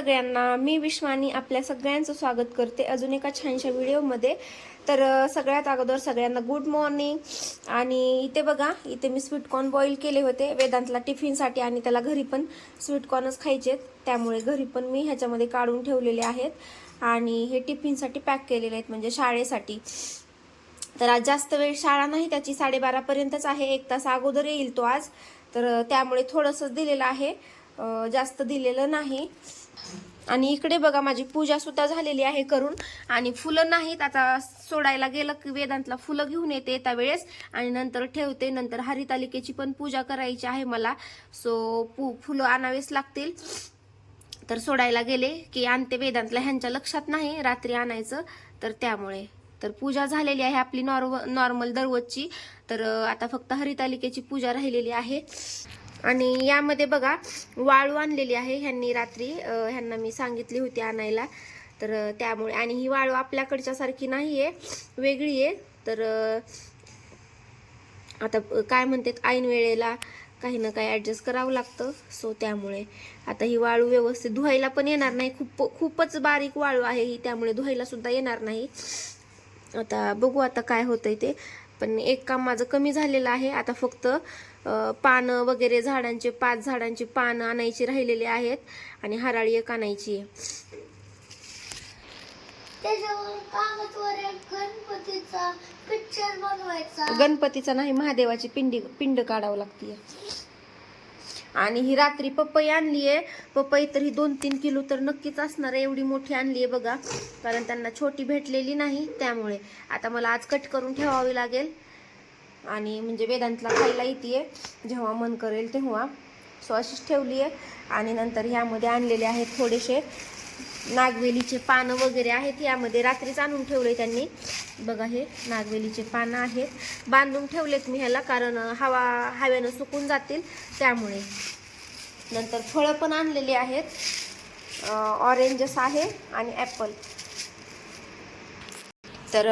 सगळ्यांना मी विश्वानी आपल्या सगळ्यांचं स्वागत करते अजून एका छानशा व्हिडिओमध्ये. तर सगळ्यात अगोदर सगळ्यांना गुड मॉर्निंग आणि इथे बघा इथे मी स्वीट कॉर्न बॉईल केले होते. वेदांतला टिफिनसाठी आणि त्याला घरी पण स्वीट कॉर्नच खायचे त्यामुळे घरी पण मी ह्याच्यामध्ये काढून ठेवलेले आहेत. आणि हे टिफिनसाठी पॅक केलेले आहेत म्हणजे शाळेसाठी. तर आज जास्त वेळ शाळा नाही त्याची साडेबारापर्यंतच आहे. एक तास अगोदर येईल तो आज. तर त्यामुळे थोडंसंच दिलेलं आहे. जास्त दिलेलं नाही. आणि इकडे बघा माझी पूजा सुद्धा झालेली आहे करून. आणि फुलं नाहीत. आता सोडायला गेलं की वेदांतला फुलं घेऊन येते त्या वेळेस. आणि नंतर ठेवते. नंतर हरितालिकेची पण पूजा करायची आहे मला. सो पु फुलं आणावेच लागतील. तर सोडायला गेले की आणते. वेदांतला ह्यांच्या लक्षात नाही रात्री आणायचं. तर त्यामुळे. तर पूजा झालेली आहे आपली नॉर्म नॉर्मल दररोजची. तर आता फक्त हरितालिकेची पूजा राहिलेली आहे. आणि यामध्ये बघा वाळू आणलेली आहे ह्यांनी रात्री. ह्यांना मी सांगितली होती आणायला. तर त्यामुळे आणि ही वाळू आपल्याकडच्या सारखी नाही आहे वेगळी आहे तर आता काय म्हणतात ऐन वेळेला काही ना काही ॲडजस्ट करावं लागतं. सो त्यामुळे आता ही वाळू व्यवस्थित धुवायला पण येणार नाही. खूप खूपच बारीक वाळू आहे ही त्यामुळे धुवायला सुद्धा येणार नाही. आता बघू आता काय होतंय ते. पण एक काम माझं कमी झालेलं आहे. आता फक्त पानं वगैरे झाडांचे पाच झाडांची पानं आणायची राहिलेली आहेत आणि हराळी एक आणायची आहे. गणपतीचा नाही महादेवाची पिंडी पिंड काढावं लागते आणि ही रात्री पपई आणली आहे पपई तर ही दोन तीन किलो तर नक्कीच असणार आहे. एवढी मोठी आणली आहे बघा. कारण त्यांना छोटी भेटलेली नाही त्यामुळे. आता मला आज कट करून ठेवावी लागेल. आणि म्हणजे वेदांतला खायला येते जेव्हा मन करेल तेव्हा. सो अशीच ठेवली आहे. आणि नंतर ह्यामध्ये आणलेले आहेत थोडेसे नागवेलीचे पानं वगैरे आहेत. यामध्ये रात्रीच आणून ठेवले त्यांनी. बघा हे नागवेलीचे पानं आहेत. बांधून ठेवलेत मी ह्याला कारण हवा हव्यानं सुकून जातील त्यामुळे. नंतर फळं पण आणलेली आहेत. ऑरेंजस आहे आणि ॲपल तर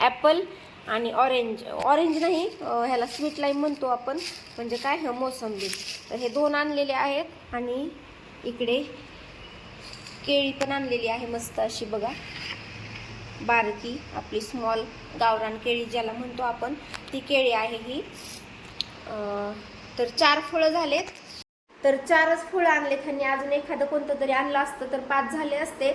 ॲपल आणि ऑरेंज ऑरेंज नाही ह्याला स्वीट लाईम म्हणतो आपण. म्हणजे काय? हे मोसंबी. तर हे दोन आणलेले आहेत आणि इकडे केळी पण आणलेली आहे मस्त अशी बघा. बारकी आपली स्मॉल गावरान केळी ज्याला म्हणतो आपण ती केळी आहे ही. तर चार फळं झालेत. तर चारच फळं आणले आणि अजून एखादं कोणतं तरी आणलं असतं तर पाच झाले असते.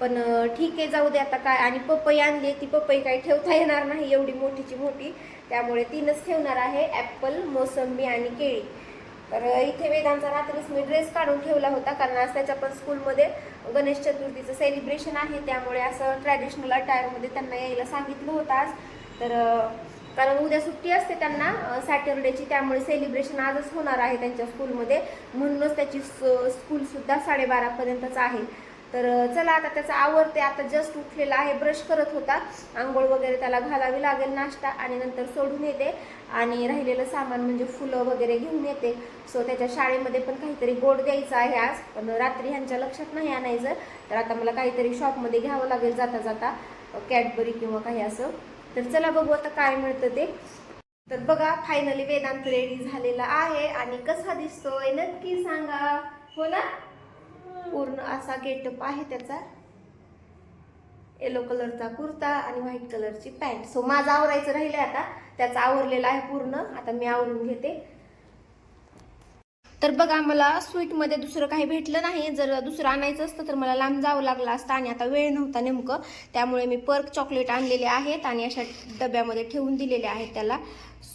पण ठीक आहे जाऊ दे आता काय. आणि पपई आणली ती पपई काही ठेवता येणार नाही एवढी मोठीची मोठी. त्यामुळे तीनच ठेवणार आहे ॲपल मोसंबी आणि केळी. तर इथे वेदांचा रात्रीच मी ड्रेस काढून ठेवला होता कारण आज त्याच्या पण स्कूलमध्ये गणेश चतुर्थीचं सेलिब्रेशन आहे. त्यामुळे असं ट्रॅडिशनल अटायरमध्ये त्यांना यायला सांगितलं होतं आज. तर कारण उद्या सुट्टी असते त्यांना सॅटरडेची त्यामुळे सेलिब्रेशन आजच होणार आहे त्यांच्या स्कूलमध्ये. म्हणूनच त्याची स्कूलसुद्धा साडेबारापर्यंतच आहे. तर चला आता त्याचा आवडते आता जस्ट उठलेला आहे ब्रश करत होता. आंघोळ वगैरे त्याला घालावी लागेल नाश्ता आणि नंतर सोडून येते. आणि राहिलेलं सामान म्हणजे फुलं वगैरे घेऊन येते. सो त्याच्या शाळेमध्ये पण काहीतरी गोड द्यायचं आहे आज. पण रात्री ह्यांच्या लक्षात नाही आणायचं. तर आता मला काहीतरी शॉपमध्ये घ्यावं लागेल जाता जाता. कॅडबरी किंवा काही असं. तर चला बघू आता काय मिळतं ते. तर बघा फायनली वेदांत रेडी झालेला आहे. आणि कसा दिसतोय नक्की सांगा. हो ना? पूर्ण असा गेटअप आहे त्याचा. येलो कलरचा कुर्ता आणि व्हाईट कलरची पॅन्ट सो माझं आवरायचं राहिलंय आता. त्याचा आवरलेला आहे पूर्ण. आता मी आवरून घेते. तर बघा मला स्वीटमध्ये दुसरं काही भेटलं नाही. जर दुसरं आणायचं असतं तर मला लांब जावं लागलं असतं आणि आता वेळ नव्हता नेमकं. त्यामुळे मी पर्क चॉकलेट आणलेले आहेत आणि अशा डब्यामध्ये ठेवून दिलेले आहेत त्याला.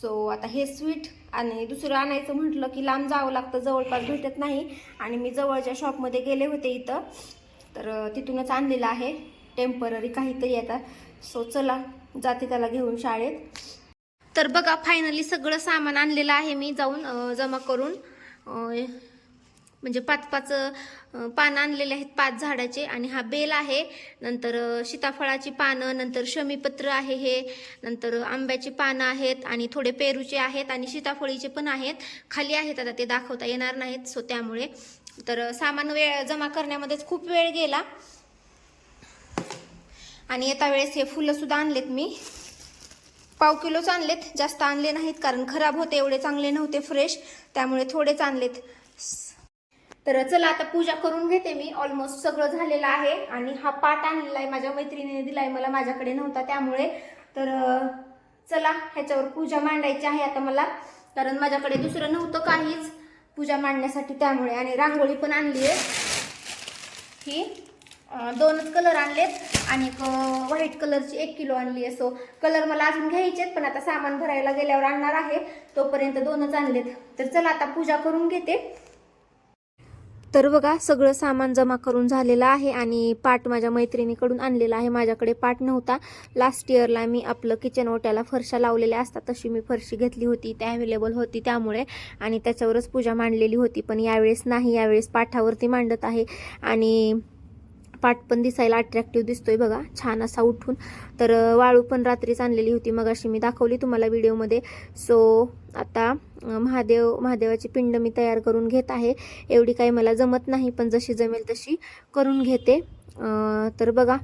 सो आता हे स्वीट आणि दुसरं आणायचं म्हटलं की लांब जावं लागतं जवळपास भेटत नाही. आणि मी जवळच्या शॉपमध्ये गेले होते इथं. तर तिथूनच आणलेलं आहे. टेंपररी काहीतरी आता. सो चला जाते त्याला घेऊन शाळेत. तर बघा फायनली सगळं सामान आणलेलं आहे मी जाऊन जमा करून. म्हणजे पाच पाच पान पानं आणलेले आहेत पाच झाडाचे आणि हा बेल आहे. नंतर सीताफळाची पानं नंतर शमीपत्र आहे हे नंतर आंब्याची पानं आहेत आणि थोडे पेरूचे आहेत आणि सीताफळीचे पण आहेत. खाली आहेत आता ते दाखवता येणार नाहीत सो त्यामुळे. तर सामान वेळ जमा करण्यामध्येच खूप वेळ गेला. आणि येता वेळेस हे फुलंसुद्धा आणलेत मी. पाव किलोच आणलेत जास्त आणले नाहीत कारण खराब होते एवढे चांगले नव्हते फ्रेश. त्यामुळे थोडेच आणलेत. तर चला आता पूजा करून घेते मी. ऑलमोस्ट सगळं झालेलं आहे. आणि हा पाट आणलेला आहे माझ्या मैत्रिणीने दिलाय. मला माझ्याकडे नव्हता त्यामुळे. तर चला ह्याच्यावर पूजा मांडायची आहे आता मला. कारण माझ्याकडे दुसरं नव्हतं काहीच पूजा मांडण्यासाठी त्यामुळे. आणि रांगोळी पण आणली आहे. ही दोनच कलर आणलेत. आणि एक व्हाईट कलरची एक किलो आणली आहे. सो कलर मला अजून घ्यायचेत पण आता सामान भरायला गेल्यावर आणणार आहे. तोपर्यंत दोनच आणलेत. तर चला आता पूजा करून घेते. तर बघा सगळं सामान जमा करून झालेलं आहे आणि पाट माझ्या मैत्रिणीकडून आणलेला आहे. माझ्याकडे पाट नव्हता. लास्ट इयरला मी आपलं किचन ओट्याला फरशा लावलेल्या असतात तशी मी फरशी घेतली होती. त्या अवेलेबल होती त्यामुळे आणि त्याच्यावरच पूजा मांडलेली होती. पण यावेळेस नाही यावेळेस पाठावरती मांडत आहे. आणि पाट पण दिसायला अट्रॅक्टिव्ह दिसतोय बघा. छान असा उठून. तर वाळू पण रात्रीच आणलेली होती. मग अशी मी दाखवली तुम्हाला व्हिडिओमध्ये. सो आता महादेव महादेवाची पिंड मी तयार करून घेत आहे. एवढी काही मला जमत नाही पण जशी जमेल तशी करून घेते. तर बघा.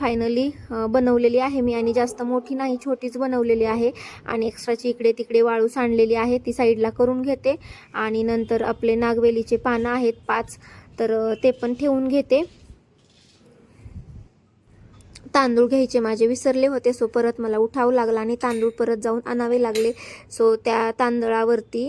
फायनली बनवलेली आहे मी आणि जास्त मोठी नाही छोटीच बनवलेली आहे. आणि एक्स्ट्राची इकडे तिकडे वाळू सांडलेली आहे ती साईडला करून घेते. आणि नंतर आपले नागवेलीचे पानं आहेत पाच. तर ते पण ठेवून घेते. तांदूळ घ्यायचे. माझे विसरले होते सो परत मला उठावं लागला आणि तांदूळ परत जाऊन आणावे लागले. सो त्या तांदळावरती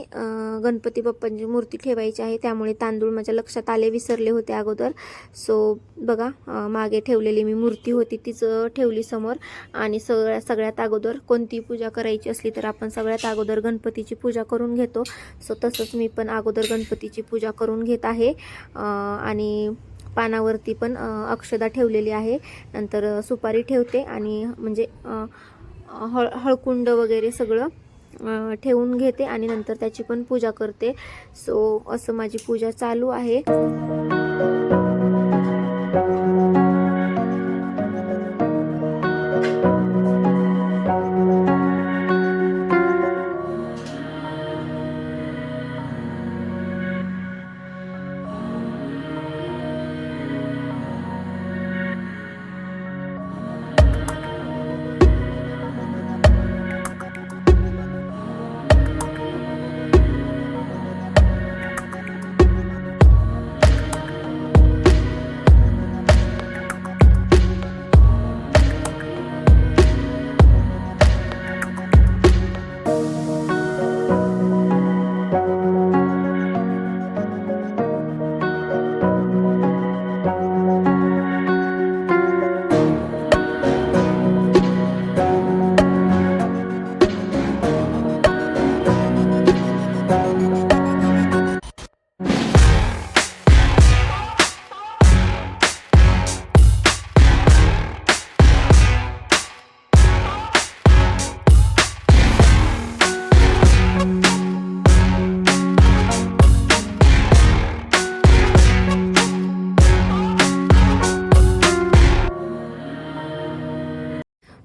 गणपती बाप्पांची मूर्ती ठेवायची आहे. त्यामुळे तांदूळ माझ्या लक्षात आले विसरले होते अगोदर. सो बघा मागे ठेवलेली मी मूर्ती होती तीच ठेवली समोर. आणि सगळ्या सगळ्यात अगोदर कोणती पूजा करायची असली तर आपण सगळ्यात अगोदर गणपतीची पूजा करून घेतो. सो तसंच मी पण अगोदर गणपतीची पूजा करून घेत आहे. आणि पानावरती पण अक्षदा ठेवलेली आहे. नंतर सुपारी ठेवते आणि म्हणजे हळ हळकुंड वगैरे सगळं ठेवून घेते आणि नंतर त्याची पण पूजा करते. सो असं माझी पूजा चालू आहे.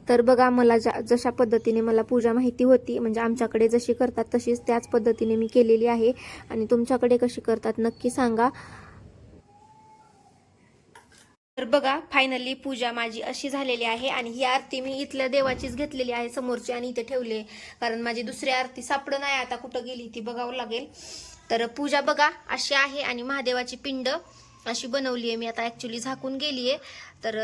तर बघा मला ज्या जशा पद्धतीने मला पूजा माहिती होती म्हणजे आमच्याकडे जशी करतात तशीच त्याच पद्धतीने मी केलेली आहे. आणि तुमच्याकडे कशी करतात नक्की सांगा. तर बघा फायनली पूजा माझी अशी झालेली आहे आणि ही आरती मी इथल्या देवाचीच घेतलेली आहे समोरची आणि इथे ठेवली आहे. कारण माझी दुसरी आरती सापडं नाही आता कुठं गेली ती बघावं लागेल. तर पूजा बघा अशी आहे आणि महादेवाची पिंड अशी बनवली आहे. मी आता ॲक्च्युली झाकून गेली आहे तर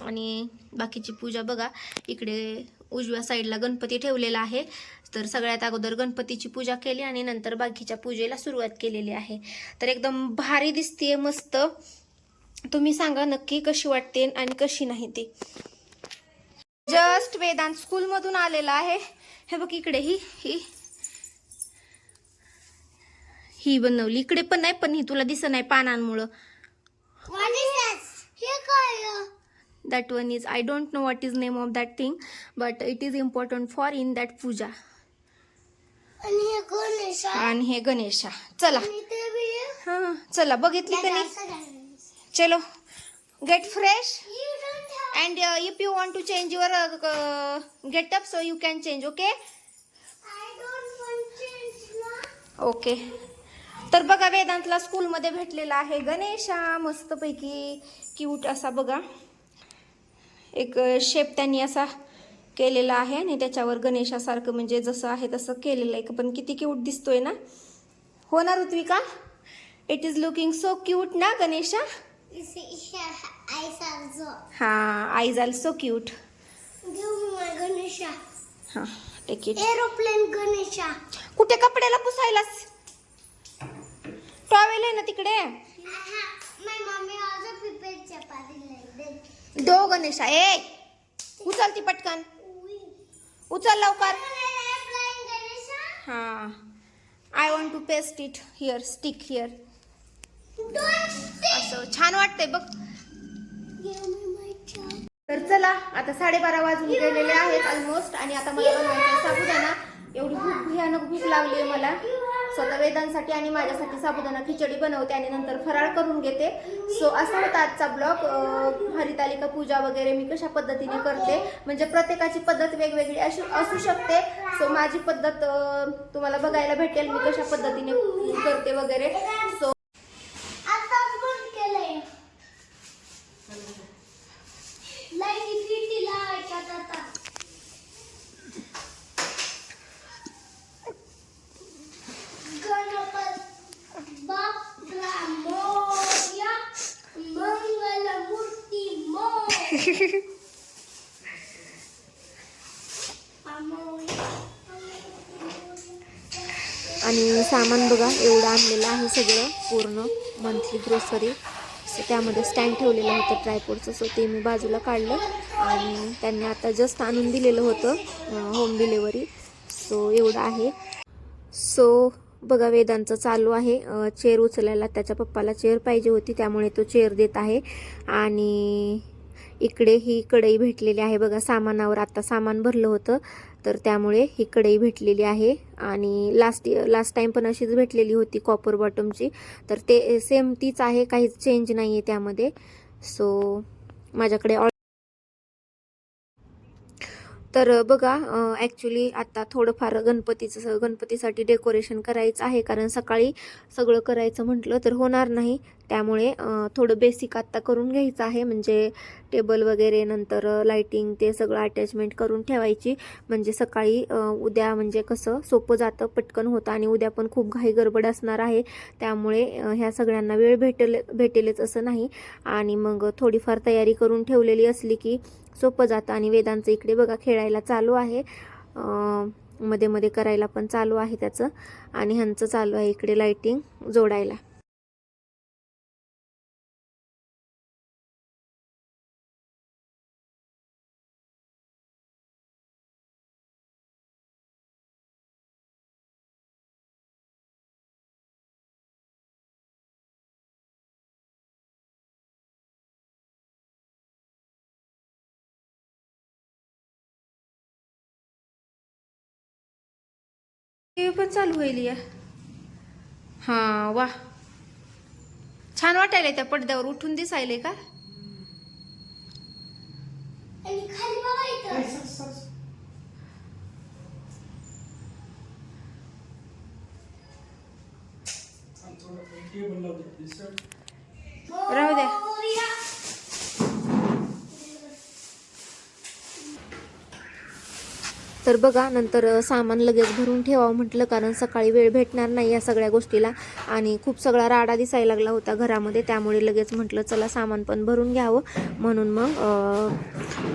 आणि बाकीची पूजा बघा इकडे उजव्या साईडला गणपती ठेवलेला आहे. तर सगळ्यात अगोदर गणपतीची पूजा केली आणि नंतर बाकीच्या पूजेला सुरुवात केलेली आहे. तर एकदम भारी दिसतीये मस्त. तुम्ही सांगा नक्की कशी वाटते आणि कशी नाही ती. जस्ट वेदांत स्कूलमधून आलेला आहे. हे बघ इकडे ही ही. ही बनवली. इकडे पण नाही पण ही तुला दिसत नाही पानांमुळं. That one is i don't know what is name of that thing but it is important for in that puja आणि हे गणेश हे चला. हा चला बघितली का नाही. चलो get fresh You don't have- and uh, if you want to change your uh, uh, get up so you can change okay I don't want change ना. ओके तर बघा वेदांतला स्कूलमध्ये भेटलेला आहे गणेशा मस्तपैकी क्यूट असा बघा एक शेप त्यांनी असा केलेला आहे आणि त्याच्यावर गणेशासारखं म्हणजे जसं आहे तसं केलेलं आहे. पण किती क्यूट दिसतोय ना? हो ना Ritvika? It is looking so cute ना गणेशा. हा आईज क्यूट Ganesha. हा टेक इट Aeroplane Ganesha. कुठे कपड्याला पुसायलास? टॉवेल आहे ना तिकडे? दो गणेशा ए! उचल ती पटकन. उचल लवकर. हा. I want to paste it here stick here असं छान वाटतंय बघ. तर चला आता साडेबारा वाजून गेलेले आहेत ऑलमोस्ट आणि आता मला बनवायचं साबुदाणा. एवढी भूक भयानक भूक लागली आहे मला. स्वतः वेदांसाठी आणि माझ्यासाठी साबुदाणा खिचडी बनवते आणि नंतर फराळ करून घेते. सो असा होता आजचा ब्लॉग हरितालिका पूजा वगैरे मी कशा पद्धतीने करते? म्हणजे प्रत्येकाची पद्धत वेगवेगळी अशी असू शकते. सो माझी पद्धत तुम्हाला बघायला भेटेल मी कशा पद्धतीने करते वगैरे. सो आणि सामान बघा एवढं आणलेलं आहे सगळं पूर्ण मंथली ग्रोसरी सो त्यामध्ये स्टँड ठेवलेलं होतं ट्रायपोडचं सो ते मी बाजूला काढलं आणि त्यांनी आता जस्ट आणून दिलेलं होतं होम डिलेवरी सो एवढं आहे. सो बघा वेदांचं चालू आहे. चेअर उचलायला त्याच्या पप्पाला चेअर पाहिजे होती त्यामुळे तो चेअर देत आहे. आणि इकडे ही कढई भेटलेली आहे. बघा सामानावर आता सामान भरलं होतं. तर त्यामुळे ही कढई भेटलेली आहे. आणि लास्ट लास्ट टाईम पण अशीच भेटलेली होती कॉपर बॉटमची तर ते सेम तीच आहे काहीच चेंज नाही आहे त्यामध्ये. सो माझ्याकडे ऑल तर बघा ॲक्च्युली आता थोडंफार गणपतीचं गणपतीसाठी डेकोरेशन करायचं आहे. कारण सकाळी सगळं करायचं म्हटलं तर होणार नाही. त्यामुळे थोडं बेसिक आत्ता करून घ्यायचं आहे. म्हणजे टेबल वगैरे नंतर लाईटिंग ते सगळं अटॅचमेंट करून ठेवायची. म्हणजे सकाळी उद्या म्हणजे कसं सोपं जातं पटकन होतं आणि उद्या पण खूप घाई गडबड असणार आहे. त्यामुळे ह्या सगळ्यांना वेळ भेटेल भेटेलच असं नाही. आणि मग थोडीफार तयारी करून ठेवलेली असली की सोपं जातं. आणि वेदांचं इकडे बघा खेळायला चालू आहे. मध्ये मध्ये करायला पण चालू आहे त्याचं. आणि ह्यांचं चालू आहे इकडे लाईटिंग जोडायला. टी पण चालू होईल या. हां वा. छान वाटायला त्या पडद्यावर उठून दिसायले का? आणि खाली तर बघा नंतर सामान लगेच भरून ठेवावं म्हटलं कारण सकाळी वेळ भेटणार नाही या सगळ्या गोष्टीला. आणि खूप सगळा राडा दिसायला लागला होता घरामध्ये त्यामुळे लगेच म्हटलं चला सामान पण भरून घ्यावं. म्हणून मग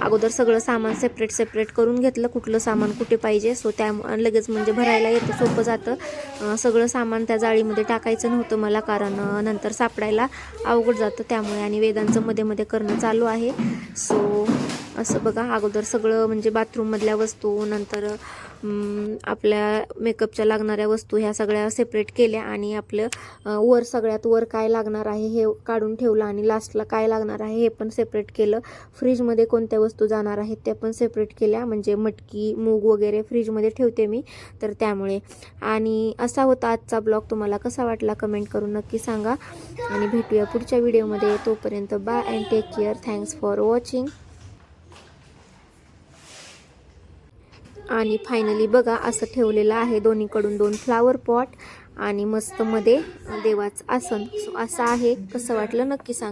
अगोदर सगळं सामान सेपरेट सेपरेट करून घेतलं. कुठलं सामान कुठे पाहिजे सो त्या लगेच म्हणजे भरायला येतं सोपं जातं. सगळं सामान त्या जाळीमध्ये टाकायचं नव्हतं मला कारण नंतर सापडायला अवघड जातं त्यामुळे आणि वेदांचं मध्ये मध्ये करणं चालू आहे. सो असं बघा अगोदर सगळं म्हणजे बाथरूममधल्या वस्तू नंतर आपल्या मेकअपच्या लागणाऱ्या वस्तू ह्या सगळ्या सेपरेट केल्या आणि आपलं वर सगळ्यात वर काय लागणार आहे हे काढून ठेवलं आणि लास्टला काय लागणार आहे हे पण सेपरेट केलं. फ्रीजमध्ये कोणत्या वस्तू जाणार आहेत त्या पण सेपरेट केल्या. म्हणजे मटकी मूग वगैरे फ्रीजमध्ये ठेवते मी तर त्यामुळे. आणि असा होता आजचा ब्लॉग तुम्हाला कसा वाटला कमेंट करून नक्की सांगा. आणि भेटूया पुढच्या व्हिडिओमध्ये तोपर्यंत bye and take care thanks for watching आणि फायनली बघा असं ठेवलेलं आहे. दोन्हीकडून दोन फ्लावर पॉट आणि मस्त मध्ये देवाचं आसन. सो असं आहे. कसं वाटलं नक्की सांग.